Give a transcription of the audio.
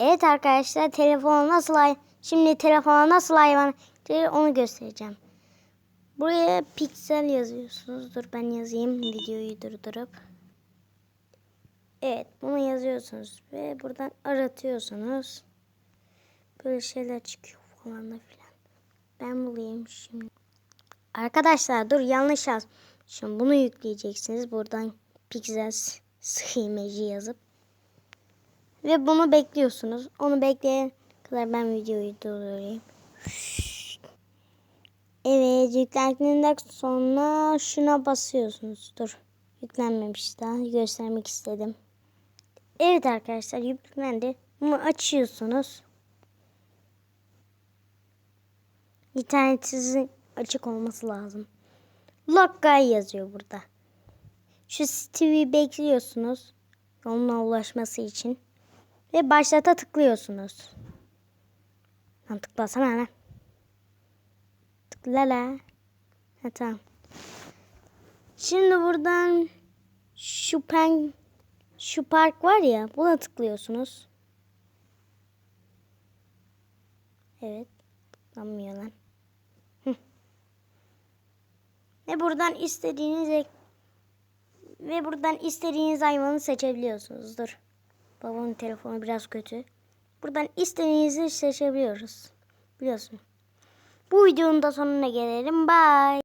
Evet arkadaşlar telefona nasıl hay şimdi telefona nasıl hayvan onu göstereceğim. Buraya piksel yazıyorsunuz. Dur ben yazayım videoyu durdurup. Evet bunu yazıyorsunuz ve buradan aratıyorsunuz. Böyle şeyler çıkıyor falan da filan. Ben bulayım şimdi. Arkadaşlar dur yanlış yazmışım. Bunu yükleyeceksiniz. Buradan piksel sığmacı yazıp. Ve bunu bekliyorsunuz. Onu bekleyen kadar ben videoyu durdurayım. Evet yüklendiğinden sonra şuna basıyorsunuz. Dur yüklenmemiş daha göstermek istedim. Evet arkadaşlar yüklendi. Bunu açıyorsunuz. İnternetinizin açık olması lazım. Loggay yazıyor burada. Şu Steve'i bekliyorsunuz. Onunla ulaşması için. Ve başlata tıklıyorsunuz. Lan tıklasana lan. Tıkla la. Ha tamam. Şimdi buradan şu pen şu park var ya buna tıklıyorsunuz. Evet. Tıklanmıyor lan. Hı. Ve buradan istediğiniz ve buradan istediğiniz hayvanı seçebiliyorsunuz. Dur. Babamın telefonu biraz kötü. Buradan istediğinizi seçebiliyoruz. Biliyorsun. Bu videonun da sonuna gelelim. Bye.